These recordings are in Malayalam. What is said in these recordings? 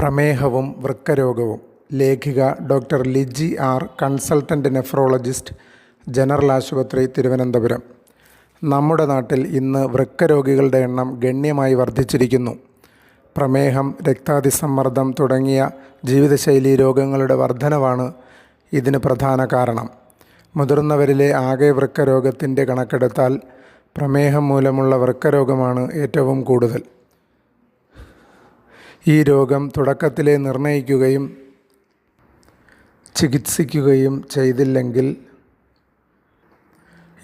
പ്രമേഹവും വൃക്കരോഗവും. ലേഖിക doctor Liji R consultant nephrologist general ആശുപത്രി തിരുവനന്തപുരം. നമ്മുടെ നാട്ടിൽ ഇന്ന് വൃക്കരോഗികളുടെ എണ്ണം ഗണ്യമായി വർദ്ധിച്ചിരിക്കുന്നു. പ്രമേഹം രക്താതിസമ്മർദ്ദം തുടങ്ങിയ ജീവിതശൈലി രോഗങ്ങളുടെ വർധനവാണ് ഇതിന് പ്രധാന കാരണം. മുതിർന്നവരിലെ ആകെ വൃക്കരോഗത്തിന്റെ കണക്കെടുത്താൽ പ്രമേഹം മൂലമുള്ള വൃക്കരോഗമാണ് ഏറ്റവും കൂടുതൽ. ഈ രോഗം തുടക്കത്തിലെ നിർണയിക്കുകയും ചികിത്സിക്കുകയും ചെയ്തില്ലെങ്കിൽ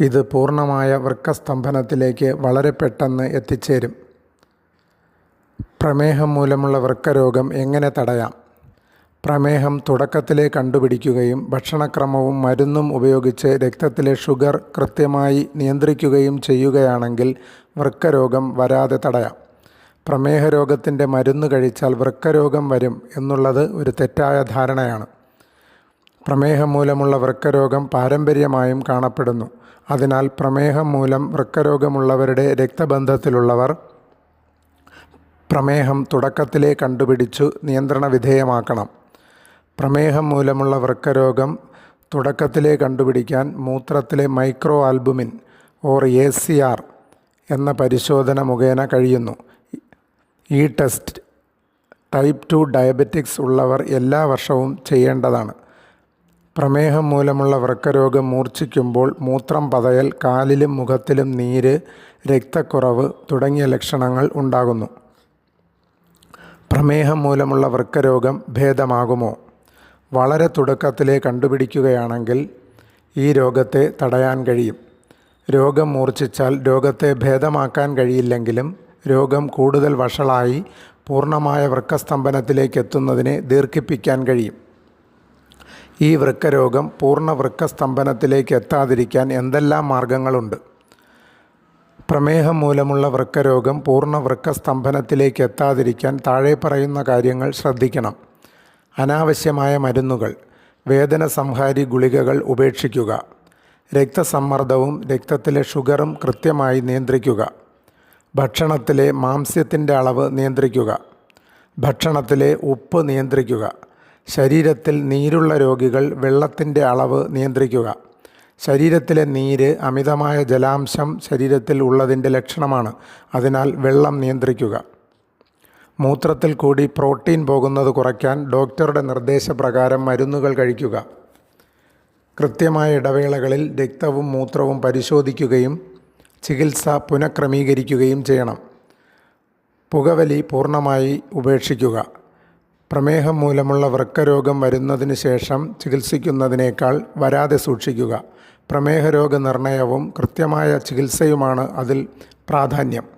ഇത് പൂർണമായ വൃക്കസ്തംഭനത്തിലേക്ക് വളരെ പെട്ടെന്ന് എത്തിച്ചേരും. പ്രമേഹം മൂലമുള്ള വൃക്കരോഗം എങ്ങനെ തടയാം? പ്രമേഹം തുടക്കത്തിലെ കണ്ടുപിടിക്കുകയും ഭക്ഷണക്രമവും മരുന്നും ഉപയോഗിച്ച് രക്തത്തിലെ ഷുഗർ കൃത്യമായി നിയന്ത്രിക്കുകയും ചെയ്യുകയാണെങ്കിൽ വൃക്കരോഗം വരാതെ തടയാം. പ്രമേഹ രോഗത്തിന്റെ മരുന്ന് കഴിച്ചാൽ വൃക്കരോഗം വരും എന്നുള്ളത് ഒരു തെറ്റായ ധാരണയാണ്. പ്രമേഹം മൂലമുള്ള വൃക്കരോഗം പാരമ്പര്യമായും കാണപ്പെടുന്നു. അതിനാൽ പ്രമേഹം മൂലം വൃക്കരോഗമുള്ളവരുടെ രക്തബന്ധത്തിലുള്ളവർ പ്രമേഹം തുടക്കത്തിലേ കണ്ടുപിടിച്ചു നിയന്ത്രണ വിധേയമാക്കണം. പ്രമേഹം മൂലമുള്ള വൃക്കരോഗം തുടക്കത്തിലേ കണ്ടുപിടിക്കാൻ മൂത്രത്തിലെ micro albumin or A C R എന്ന പരിശോധന മുഖേന കഴിയുന്നു. ഈ ടെസ്റ്റ് ടൈപ്പ് ടു ഡയബറ്റിക്സ് ഉള്ളവർ എല്ലാ വർഷവും ചെയ്യേണ്ടതാണ്. പ്രമേഹം മൂലമുള്ള വൃക്കരോഗം മൂർച്ഛിക്കുമ്പോൾ മൂത്രം പതയൽ കാലിലും മുഖത്തിലും നീര് രക്തക്കുറവ് തുടങ്ങിയ ലക്ഷണങ്ങൾ ഉണ്ടാകുന്നു. പ്രമേഹം മൂലമുള്ള വൃക്കരോഗം ഭേദമാകുമോ? വളരെ തുടക്കത്തിലെ കണ്ടുപിടിക്കുകയാണെങ്കിൽ ഈ രോഗത്തെ തടയാൻ കഴിയും. രോഗം മൂർച്ഛിച്ചാൽ രോഗത്തെ ഭേദമാക്കാൻ കഴിയില്ലെങ്കിലും രോഗം കൂടുതൽ വഷളായി പൂർണമായ വൃക്കസ്തംഭനത്തിലേക്ക് എത്തുന്നതിനെ ദീർഘിപ്പിക്കാൻ കഴിയും. ഈ വൃക്കരോഗം പൂർണ വൃക്കസ്തംഭനത്തിലേക്ക് എത്താതിരിക്കാൻ എന്തെല്ലാം മാർഗങ്ങളുണ്ട്? പ്രമേഹം മൂലമുള്ള വൃക്കരോഗം പൂർണ വൃക്കസ്തംഭനത്തിലേക്ക് എത്താതിരിക്കാൻ താഴെ പറയുന്ന കാര്യങ്ങൾ ശ്രദ്ധിക്കണം. അനാവശ്യമായ മരുന്നുകൾ വേദന സംഹാരി ഗുളികകൾ ഉപേക്ഷിക്കുക രക്തസമ്മർദ്ദവും രക്തത്തിലെ ഷുഗറും കൃത്യമായി നിയന്ത്രിക്കുക. ഭക്ഷണത്തിലെ മാംസ്യത്തിന്റെ അളവ് നിയന്ത്രിക്കുക. ഭക്ഷണത്തിലെ ഉപ്പ് നിയന്ത്രിക്കുക. ശരീരത്തിൽ നീരുള്ള രോഗികൾ വെള്ളത്തിന്റെ അളവ് നിയന്ത്രിക്കുക. ശരീരത്തിലെ നീര് അമിതമായ ജലാംശം ശരീരത്തിൽ ഉള്ളതിന്റെ ലക്ഷണമാണ്. അതിനാൽ വെള്ളം നിയന്ത്രിക്കുക. മൂത്രത്തിൽ കൂടി പ്രോട്ടീൻ പോകുന്നത് കുറയ്ക്കാൻ ഡോക്ടറുടെ നിർദ്ദേശപ്രകാരം മരുന്നുകൾ കഴിക്കുക. കൃത്യമായ ഇടവേളകളിൽ രക്തവും മൂത്രവും പരിശോധിക്കുകയും ചികിത്സ പുനഃക്രമീകരിക്കുകയും ചെയ്യണം. പുകവലി പൂർണമായി ഉപേക്ഷിക്കുക. പ്രമേഹം മൂലമുള്ള വൃക്കരോഗം വരുന്നതിന് ശേഷം ചികിത്സിക്കുന്നതിനേക്കാൾ വരാതെ സൂക്ഷിക്കുക. പ്രമേഹ രോഗനിർണയവും കൃത്യമായ ചികിത്സയുമാണ് അതിൽ പ്രാധാന്യം.